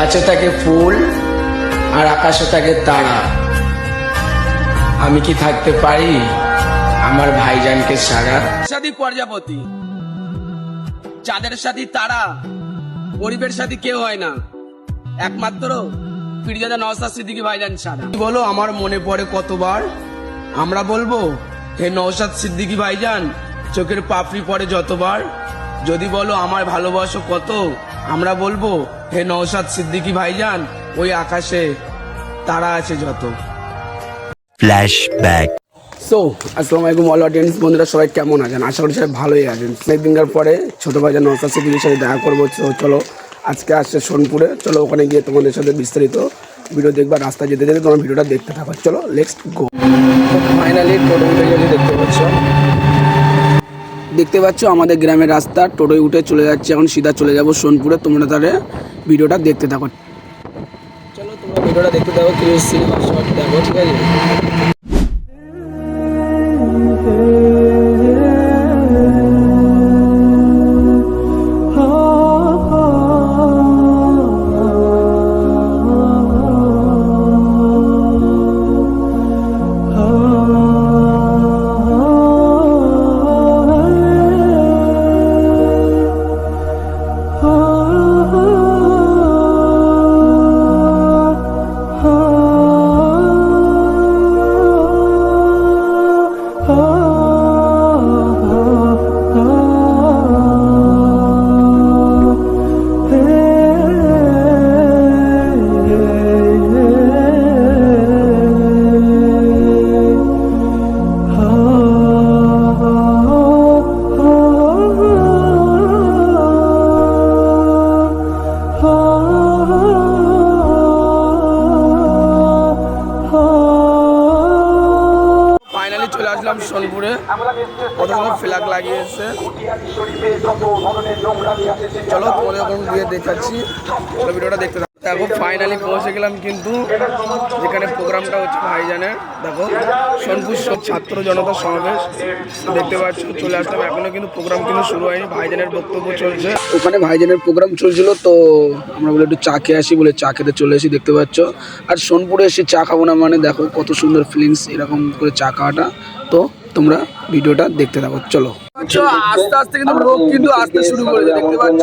গাছে থাকে ফুল আর আকাশে থাকে তারা। আমি কি থাকতে পারি? আমার ভাইজানকে ছাড়া। সাথী প্রজাপতি চাঁদের সাথী তারা গরিবের সাথী কেউ হয় না। একমাত্র পীরজাদা নওসাদ সিদ্দিকী ভাইজান ছাড়া। বলো আমার মনে পড়ে কতবার? আমরা বলব হে নৌসাদ সিদ্দিকী ভাইজান চোখের পাপড়ি পড়ে যতবার। যদি বলো আমার ভালোবাসো কত আমরা বলব হে নৌসাদ সিদ্দিকী ভাইজান ওই আকাশে তারা আছে যত। Flashback. সো আসসালামু আলাইকুম অল অডিয়েন্স বন্ধুরা সবাই কেমন আছেন? আশা করি সবাই ভালোই আছেন। অনেকদিনকার পরে ছোটো ভাইজান নৌসাদ সিদ্দিকির সাথে দেখা করব তো চলো আজকে আসছে সোনপুরে। চলো ওখানে গিয়ে তোমাদের সাথে বিস্তারিত ভিডিও দেখবা রাস্তা যেতে যেতে তোমার ভিডিওটা দেখতে থাকো। চলো নেক্সট গো ফাইনালি টোটো উঠে গেছে দেখতে পাচ্ছ। দেখতে পাচ্ছ, আমাদের গ্রামের রাস্তা, টোটোয় উঠে চলে যাচ্ছে, এখন সিধা চলে যাব সোনপুরে, তোমরা তাহলে ভিডিওটা দেখতে থাকো। চলো, তোমরা ভিডিওটা দেখতে থাকো কি সিনেমা দেখো, ঠিক আছে? চলে সোনপুরে। প্রথমে ফ্ল্যাগ লাগিয়েছে। চলো তোমাদের এখন গিয়ে দেখাচ্ছি। ভিডিওটা দেখতে দেখো ফাইনালি পৌঁছে গেলাম কিন্তু যেখানে প্রোগ্রামটা হচ্ছে ভাইজানের দেখো সোনপুর ছাত্র জনতা সমাবেশ। দেখতে পাচ্ছ, চলে আসলাম। এখনও কিন্তু প্রোগ্রাম কিন্তু শুরু হয়নি। ভাইজানের বক্তব্য চলছে। ওখানে ভাইজানের প্রোগ্রাম চলছিল, তো আমরা বলে একটু চা খেয়ে আসি বলে চা খেতে চলে এসি দেখতে পাচ্ছ। আর সোনপুরে এসে চা খাব না মানে দেখো, কত সুন্দর ফিলিংস এরকম করে চা খাওয়াটা। তো তোমরা ভিডিওটা দেখতে থাকো, চলো। আস্তে আস্তে কিন্তু লোক কিন্তু আসতে শুরু করেছে দেখতে পাচ্ছ?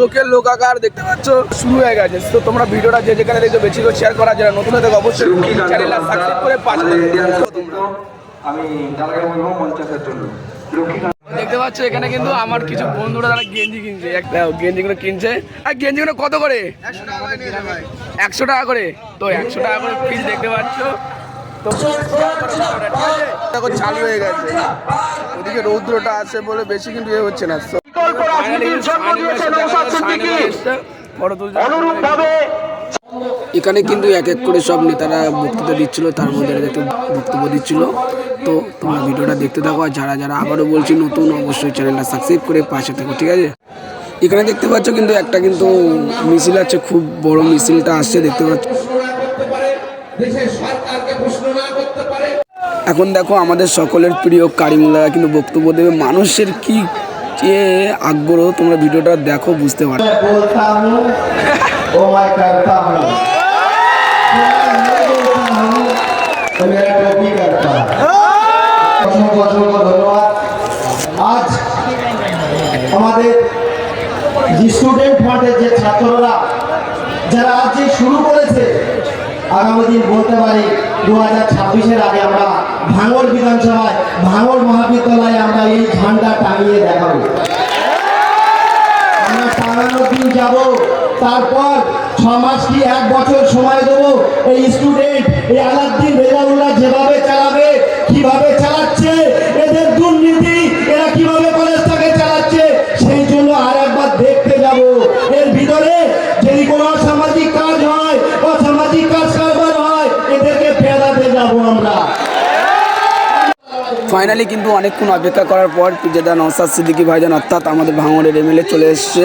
লোকের লোকাকার দেখতে পাচ্ছ? শুরু হয়ে গেছে। তো তোমরা ভিডিওটা যে যেখানে দেখছ বেশি করে শেয়ার করা যায় নতুন হতে অবশ্যই চ্যানেলটা সাবস্ক্রাইব করে পাশে আমি দাদাকে বলব পঞ্চাশের জন্য। দেখতে পাচ্ছ এখানে কিন্তু আমার কিছু বন্ধুরা তারা গেঞ্জি কিনছে। গেঞ্জিগুলো কিনছে। আর গেঞ্জিগুলো কত করে? একশো টাকা করে তো একশো টাকা করে পিস দেখতে পাচ্ছ। চালু হয়ে গেছে ওদিকে রৌদ্রটা আছে বলে বেশি কিন্তু এ হচ্ছে না। এখানে কিন্তু এক এক করে সব নেতারা বক্তৃতা দিচ্ছিল, তার মধ্যে দেখতে বক্তব্য দিচ্ছিল তো তোমরা ভিডিওটা দেখতে থাকো, আর যারা যারা আবারও বলছি নতুন, অবশ্যই চ্যানেলটা সাবস্ক্রাইব করে পাশে থাকো, ঠিক আছে এখানে দেখতে পাচ্ছ কিন্তু একটা কিন্তু মিছিল আছে, খুব বড় মিছিলটা আসছে, দেখতে পাচ্ছ এখন দেখো আমাদের সকলের প্রিয় কারিমুলারা কিন্তু বক্তব্য দেবে, মানুষের কি যে আগ্রহ তোমরা ভিডিওটা দেখো, বুঝতে পারো। আমাদের যারা আজ শুরু করেছে, আগামী দিন বলতে পারি দু হাজার ছাব্বিশের আগে আমরা ভাঙড় বিধানসভায় ভাঙর মহাবিদ্যালয়ে আমরা এই ঝান্ডা টাঙিয়ে দেখাবো। আমরা টাঙানোর দিন যাব, তারপর ছ মাস কি এক বছর সময় দেবো? এই স্টুডেন্ট এই আলাদ্দিন রেজাউল্লাহ যেভাবে চালাবে, কীভাবে চালাচ্ছে, এদের দুর্নীতি, এরা কীভাবে কলেজটাকে চালাচ্ছে সেই জন্য আর একবার দেখতে যাব এর ভিতরে যদি কোনো অসামাজিক কাজ হয় অসামাজিক কাজ কারবার হয় এদেরকে ফেরাতে যাব আমরা ফাইনালি কিন্তু অনেকক্ষণ অপেক্ষা করার পর যেটা নসাদ সিদ্দিকি ভাইজান অর্থাৎ আমাদের ভাঙড়ের এমএলএ চলে এসছে।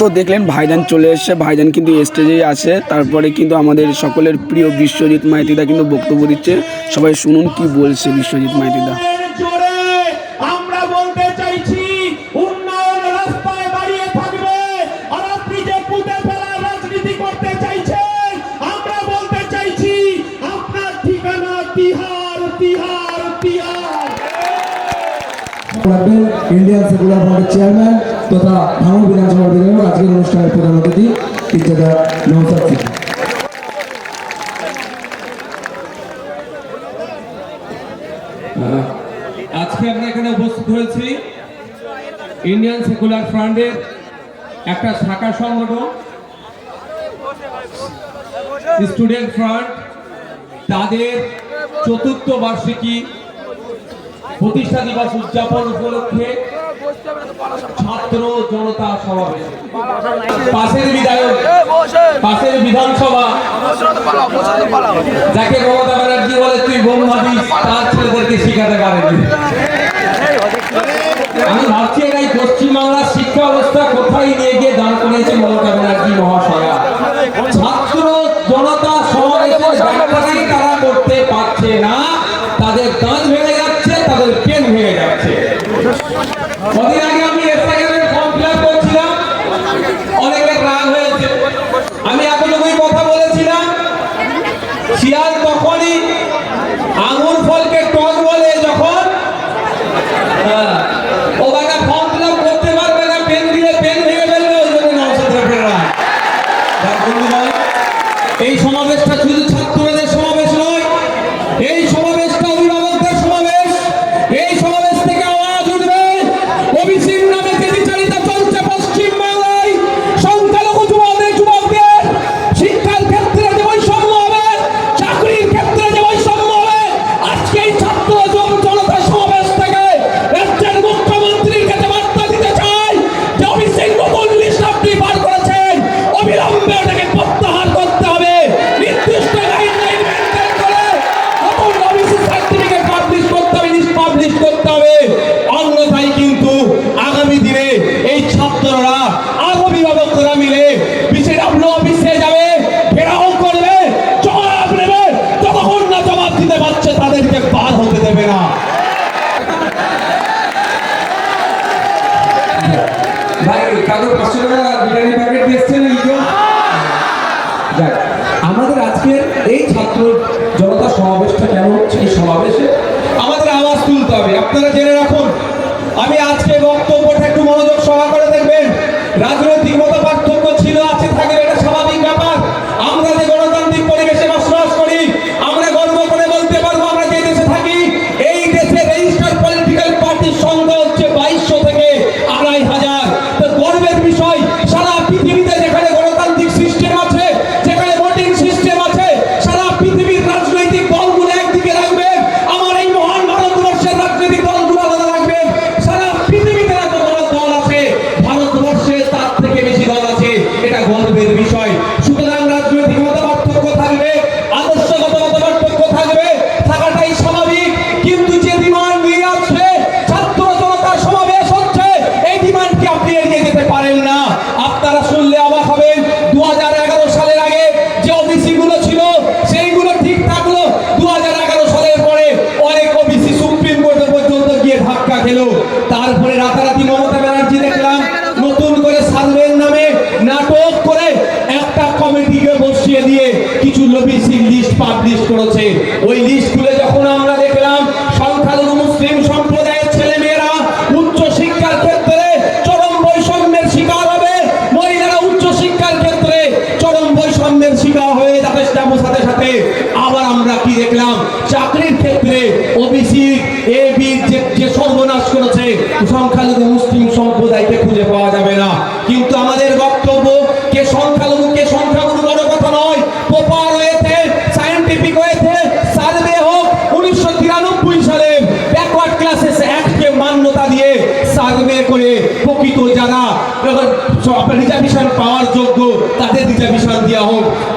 তো দেখলেন ভাইজান চলে এসছে। ভাইজান কিন্তু স্টেজেই আছে। তারপরে কিন্তু আমাদের সকলের প্রিয় বিশ্বজিৎ মাইতিদা কিন্তু বক্তব্য দিচ্ছে। সবাই শুনুন কি বলছে বিশ্বজিৎ মাইতিদা। ইন্ডিয়ান সেকুলার ফ্রন্টের চেয়ারম্যান তথা ভাঙন বিধানসভা বিধায়ক আজকের অনুষ্ঠানের প্রধান অতিথি ইত্যাদা নৌসাদ সিং আজকে আমরা এখানে উপস্থিত হয়েছি ইন্ডিয়ান সেকুলার ফ্রান্ডের একটা শাখা সংগঠন, স্টুডেন্ট ফ্রন্ট তাদের চতুর্থ বার্ষিকী প্রতিষ্ঠা দিবস উদযাপন উপলক্ষে ছাত্র জনতা সমাবেশের বিধানসভা, যাকে মমতা ব্যানার্জি বলে তুই বোম তার ছেলেদেরকে শিখাতে পারেন। আমি ভাবছি এটাই করছি।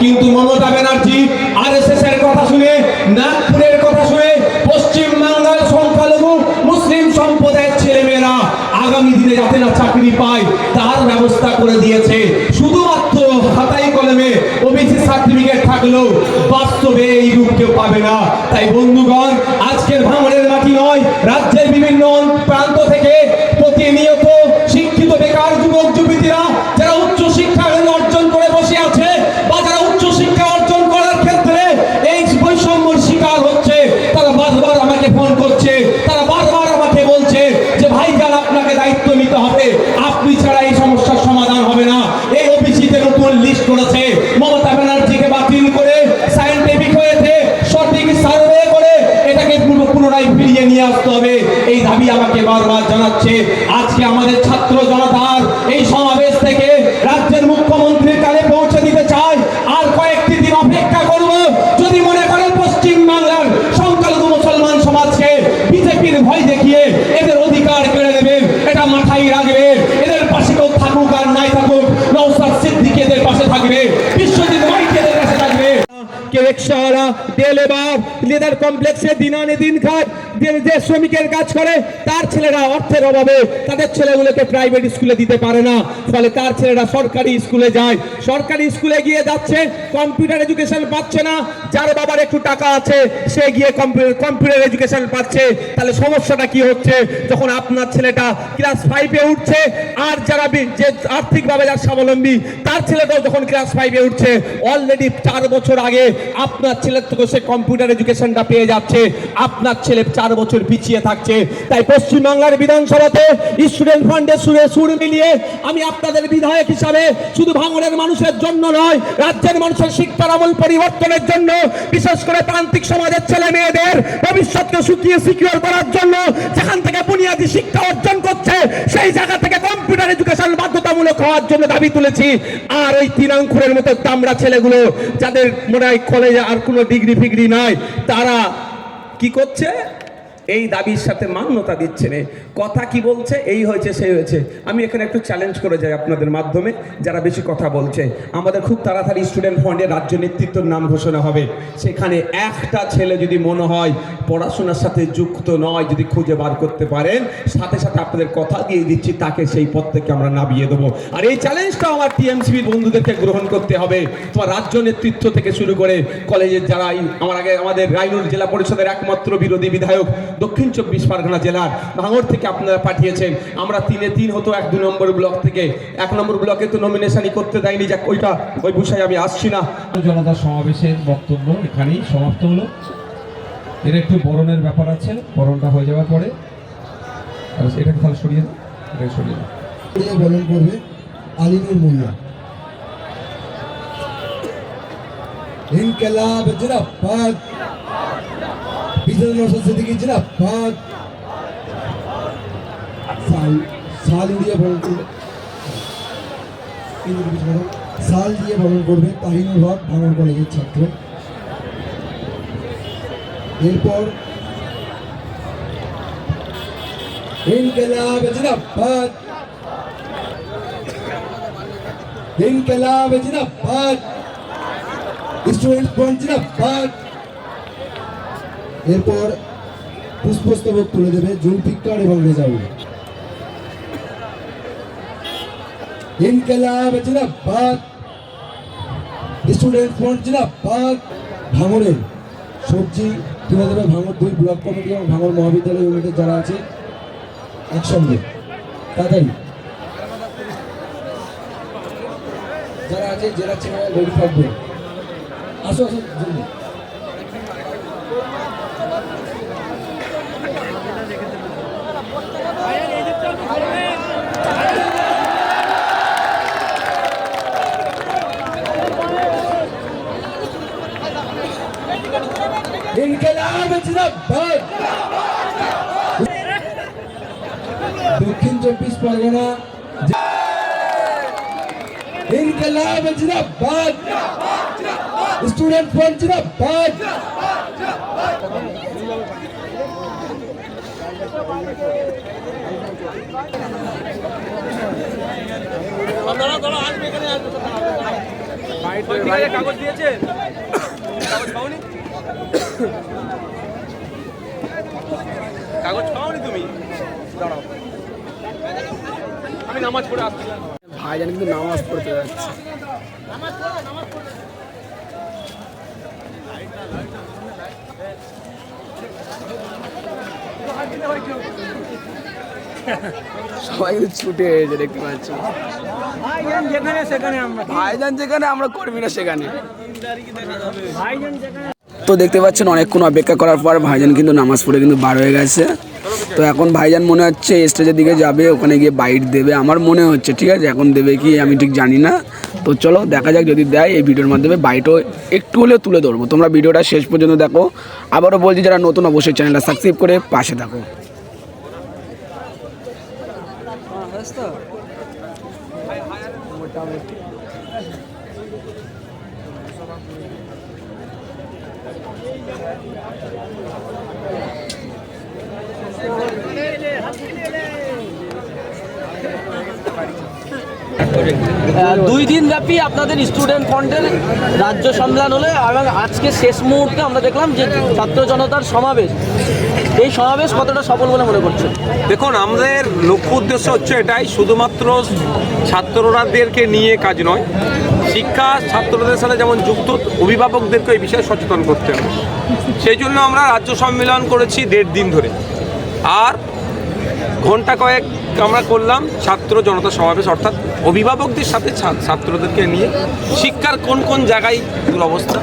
কিন্তু Mamata Banerjee R S S এর কথা শুনে, নাগপুরের কথা শুনে পশ্চিম বাংলার সংখ্যালঘু মুসলিম সম্প্রদায়ের ছেলেমেয়েরা আগামী দিনে যাতে না চাকরি পায়, তার ব্যবস্থা করে দিয়েছে। শুধুমাত্র খাতাই কলমে ওবিসি সার্টিফিকেট থাকলেও বাস্তবে এই রূপ কেউ পাবে না। তাই বন্ধুগণ জানাচ্ছে আজকে আমাদের ছাত্র জনতার এই সমাবেশ থেকে রাজ্যের মুখ্যমন্ত্রীর কানে পৌঁছে দিতে চাই। আর কয়েকটি দিন অপেক্ষা করব। যদি মনে করেন পশ্চিম বাংলার সংখ্যালঘু মুসলমান সমাজকে বিজেপির ভয় দেখিয়ে এদের অধিকার কেড়ে নেবেন এটা মাথায় রাখবে। এদের পাশে কেউ থাকুক আর নাই থাকুক নৌসাদ সিদ্দিকি এদের পাশে থাকবে, বিশ্বজিৎ মাইতি এদের পাশে থাকবে। কেউ রিক্সাওয়ালা ডে লেবার লেদার কমপ্লেক্সে দিন আনে দিন খায়। যে শ্রমিকের কাজ করে, তার ছেলেরা অর্থের অভাবে তাদের ছেলেগুলোকে প্রাইভেট স্কুলে দিতে পারে না। ফলে তার ছেলেরা সরকারি স্কুলে যায়। সরকারি স্কুলে গিয়ে যাচ্ছে কম্পিউটার এডুকেশন পাচ্ছে না। যার বাবার একটু টাকা আছে, সে গিয়ে কম্পিউটার কম্পিউটার এডুকেশন পাচ্ছে। তাহলে সমস্যাটা কি হচ্ছে? যখন আপনার ছেলেটা ক্লাস ফাইভে উঠছে, আর যারা যে আর্থিকভাবে যার স্বাবলম্বী, তার ছেলেটাও যখন ক্লাস ফাইভে উঠছে অলরেডি চার বছর আগে আপনার ছেলের থেকে সে কম্পিউটার এডুকেশনটা পেয়ে যাচ্ছে। আপনার ছেলে চার বছর পিছিয়ে থাকছে। তাই পশ্চিমবাংলার বিধানসভাতে স্টুডেন্ট ফান্ডের সুরে সুর মিলিয়ে আমি আপনাদের বিধায়ক হিসাবে শুধু ভাঙনের মানুষের জন্য নয়, রাজ্যের মানুষের শিক্ষার আমল পরিবর্তনের জন্য, বিশেষ করে প্রান্তিক সমাজের ছেলে মেয়েদের ভবিষ্যৎকে সুখিয়ে সিকিউর করার জন্য যেখান থেকে বুনিয়াদী শিক্ষা অর্জন করছে, সেই জায়গা থেকে কম্পিউটার এডুকেশন বাধ্যতামূলক হওয়ার জন্য দাবি তুলেছি। আর ওই তিনাঙ্কুরের মতো তামড়া ছেলেগুলো, যাদের মনে হয় কলেজে আর কোনো ডিগ্রি ফিগ্রি নাই, তারা কি করছে? এই দাবির সাথে মান্যতা দিচ্ছে না। কথা কি বলছে? এই হয়েছে, সেই হয়েছে। আমি এখানে একটু চ্যালেঞ্জ করে যাই আপনাদের মাধ্যমে, যারা বেশি কথা বলছে। আমাদের খুব তাড়াতাড়ি স্টুডেন্ট ফান্ডে রাজ্য নেতৃত্বর নাম ঘোষণা হবে। সেখানে একটা ছেলে যদি মনে হয় পড়াশোনার সাথে যুক্ত নয়, যদি খুঁজে বার করতে পারেন, সাথে সাথে আপনাদের কথা দিয়ে দিচ্ছি, তাকে সেই পদ থেকে আমরা নামিয়ে দেবো। আর এই চ্যালেঞ্জটা আমার টিএমসিবির বন্ধুদেরকে গ্রহণ করতে হবে। তোমার রাজ্য নেতৃত্ব থেকে শুরু করে কলেজের যারা আমার আগে আমাদের রায়নুর জেলা পরিষদের একমাত্র বিরোধী বিধায়ক দক্ষিণ চব্বিশ পরগনা জেলার ভাঙড় থেকে আপনারা পাঠিয়েছেন। আমরা তিনে তিন হতো এক দু নম্বর ব্লক থেকে। এক নম্বর ব্লকে তো নমিনেশনই করতে দেয়নি যাক ওইটা ওই বিষয়ে আমি আসছি না। জনতা সমাবেশের বক্তব্য এখানেই সমাপ্ত হলো। এর একটু বরণের ব্যাপার আছে বরণটা হয়ে যাওয়ার পরে। আর এটাকে তাহলে সরিয়ে দাও এটাকে সরিয়ে দাও। দিয়ে বরণ করবে আলিনুর মোল্লা ইনকলাব জিন্দাবাদ বিজয় নৌসাদ সিদ্দিকী জিন্দাবাদ সাল সাল দিয়ে বরণ করবে। সাল দিয়ে বরণ করবে, তাহিনুর হক ভাঙড় কলেজের ছাত্র। এরপর ইনকলাব জিন্দাবাদ ইনকলাব জিন্দাবাদ স্টুডেন্ট ফ্রন্ট জিন্দাবাদ এরপর পুষ্পস্তবক তুলে দেবে জুলফিকার এবং রেজাউল। ইনকলাব জিন্দাবাদ স্টুডেন্ট ফ্রন্ট জিন্দাবাদ ভাঙড়ের সবজি তুলে দেবে ভাঙড় দুই ব্লক কমিটি এবং ভাঙড় মহাবিদ্যালয় ইউনিটের যারা আছে, একসঙ্গে। তাড়াতাড়ি যারা আছে, জেলা ছেলেরা থাকবে আসো আসো ইনকলাব জিন্দাবাদ দক্ষিণ পরগনা ইনকলাব জিন্দাবাদ স্টুডেন্ট ফ্রন্ট জিন্দাবাদ কাগজ দিয়েছে কাগজ পাওনি কাগজ পাওনি তুমি? দাঁড়াও। আমি নামাজ পড়ে আসছি। ভাইজান কিন্তু নামাজ পড়তে যাচ্ছে। সবাই কিন্তু ছুটে এসেছে দেখতে পাচ্ছি। ভাইজান যেখানে সেখানে আমরা। ভাইজান যেখানে আমরা কর্মীরা সেখানে। ভাইজান যেখানে তো দেখতে পাচ্ছেন অনেকক্ষণ অপেক্ষা করার পর ভাইজান কিন্তু নামাজ পড়ে কিন্তু বার হয়ে গেছে। তো এখন ভাইজান মনে হচ্ছে স্টেজের দিকে যাবে, ওখানে গিয়ে বাইট দেবে। আমার মনে হচ্ছে, ঠিক আছে? এখন দেবে কি আমি ঠিক জানি না। তো চলো, দেখা যাক যদি দেয়, এই ভিডিওর মাধ্যমে বাইটও একটু হলেও তুলে ধরবো। তোমরা ভিডিওটা শেষ পর্যন্ত দেখো। আবারও বলছি, যারা নতুন, অবশ্যই চ্যানেলটা সাবস্ক্রাইব করে পাশে থাকো। দুই দিন ব্যাপী আপনাদের স্টুডেন্ট ফ্রন্টের রাজ্য সম্মেলন হলে এবং আজকে শেষ মুহূর্তে আমরা দেখলাম যে ছাত্র জনতার সমাবেশ। এই সমাবেশ কতটা সফল বলে মনে করছেন? দেখুন, আমাদের লক্ষ্য উদ্দেশ্য হচ্ছে এটাই, শুধুমাত্র ছাত্ররাদেরকে নিয়ে কাজ নয়, শিক্ষা ছাত্রদের সাথে যেমন যুক্ত, অভিভাবকদেরকে এই বিষয়ে সচেতন করতে হবে। সেই জন্য আমরা রাজ্য সম্মেলন করেছি দেড় দিন ধরে। আর ঘণ্টা কয়েক আমরা করলাম ছাত্র জনতা সমাবেশ অর্থাৎ অভিভাবকদের সাথে ছাত্রদেরকে নিয়ে। শিক্ষার কোন কোন জায়গায় দুরবস্থা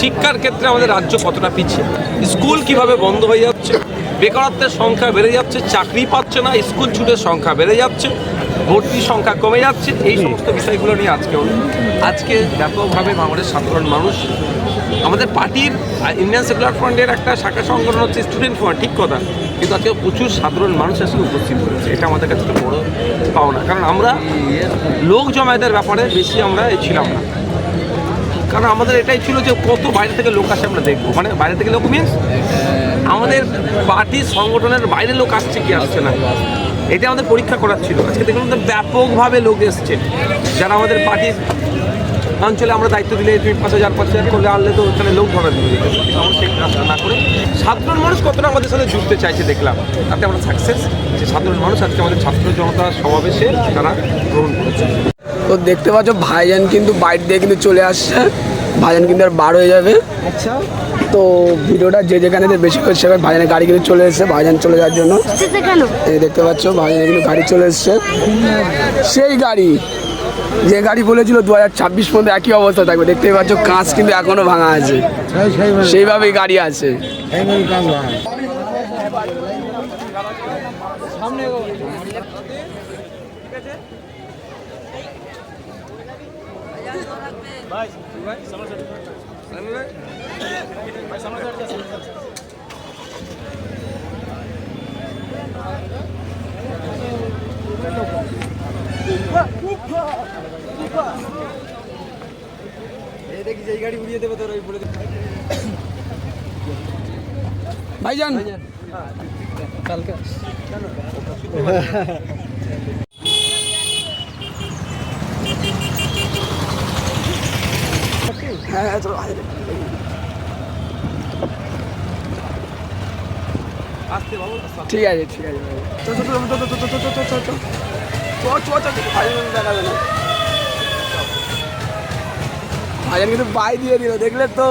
শিক্ষার ক্ষেত্রে আমাদের রাজ্য কতটা পিছিয়ে? স্কুল কীভাবে বন্ধ হয়ে যাচ্ছে? বেকারত্বের সংখ্যা বেড়ে যাচ্ছে চাকরি পাচ্ছে না স্কুল ছুটের সংখ্যা বেড়ে যাচ্ছে ভর্তির সংখ্যা কমে যাচ্ছে এই সমস্ত বিষয়গুলো নিয়ে আজকে হলো। আজকে ব্যাপকভাবে আমাদের সাধারণ মানুষ আমাদের পার্টির ইন্ডিয়ান সেকুলার ফ্রন্টের একটা শাখা সংগঠন হচ্ছে স্টুডেন্ট ফ্রন্ট ঠিক কথা। কিন্তু আজকে প্রচুর সাধারণ মানুষ আজকে উপস্থিত হয়েছে। এটা আমাদের কাছে একটা বড় পাওনা। কারণ আমরা লোক জমায়েতের ব্যাপারে বেশি আমরা ছিলাম না। কারণ আমাদের এটাই ছিল যে কত বাইরে থেকে লোক আসে আমরা দেখব। মানে বাইরে থেকে লোক মিনস আমাদের পার্টি সংগঠনের বাইরে লোক আসছে কি আসছে না। এটা আমাদের পরীক্ষা করার ছিল। আজকে দেখুন ব্যাপকভাবে লোক এসছে। যারা আমাদের পার্টির অঞ্চলে আমরা দায়িত্ব দিলে তুমি পাঁচ হাজার পাঁচ হাজার করলে আনলে তো ওখানে লোক ধরা আমরা সেই কাজটা না করে সাধারণ মানুষ কতটা আমাদের সাথে জুড়তে চাইছে দেখলাম। তাতে আমরা সাকসেস যে সাধারণ মানুষ আজকে আমাদের ছাত্র জনতা সমাবেশে তারা গ্রহণ করেছে। তো দেখতে পাচ্ছ ভাইজান কিন্তু বাইট দিয়ে কিন্তু চলে আসছে। ভাইজান কিন্তু আর বার হয়ে যাবে। আচ্ছা। তো ভিডিওটা যে যেখানে বেশি করে সেখানে ভাইজানের গাড়ি কিন্তু চলে এসেছে ভাইজান চলে যাওয়ার জন্য। এই দেখতে পাচ্ছ ভাইজানের কিন্তু গাড়ি চলে এসেছে। সেই গাড়ি যে গাড়ি বলেছিল দু হাজার ছাব্বিশ পর্যন্ত একই অবস্থা থাকবে দেখতে পাচ্ছ কাঁচ কিন্তু এখনও ভাঙা আছে। সেইভাবেই গাড়ি আছে। দেখি যেই গাড়ি উড়িয়ে দেবে তোর ওই বলে ভাইজান কালকে হ্যাঁ চলো ঠিক আছে ঠিক আছে চো চো চো চো চো চো ভাইজান দেখাবে না ভাইজান কিন্তু বাই দিয়ে দিল দেখলে তো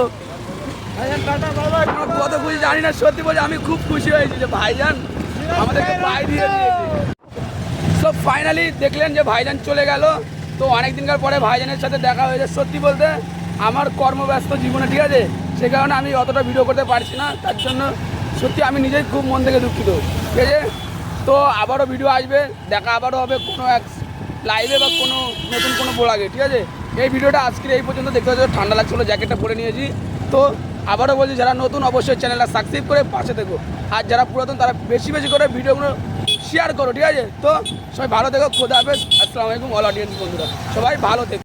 কত খুশি জানি না সত্যি বলছি আমি খুব খুশি হয়েছি যে ভাইজান আমাদেরকে বাই দিয়ে দিয়েছে। সো ফাইনালি দেখলেন যে ভাইজান চলে গেল। তো অনেক দিনকার পরে ভাইজানের সাথে দেখা হয়েছে সত্যি বলতে আমার কর্মব্যস্ত জীবনে ঠিক আছে? সে কারণে আমি অতটা ভিডিও করতে পারছি না তার জন্য সত্যি আমি নিজেই খুব মন থেকে দুঃখিত ঠিক আছে? তো আবারও ভিডিও আসবে দেখা আবারও হবে কোনো এক লাইভে বা কোনো নতুন কোনো বোলাগে ঠিক আছে? এই ভিডিওটা আজকের এই পর্যন্ত। দেখতে হচ্ছে ঠান্ডা লাগছিল, জ্যাকেটটা পরে নিয়েছি। তো আবারও বলছি, যারা নতুন, অবশ্যই চ্যানেলটা সাবস্ক্রাইব করে পাশে থেকো। আর যারা পুরাতন, তারা বেশি বেশি করে ভিডিওগুলো শেয়ার করো, ঠিক আছে? তো সবাই ভালো থেকো, খোদা হাফেজ। আসসালামু আলাইকুম অল অডিয়েন্স বন্ধুরা। সবাই ভালো থেকো।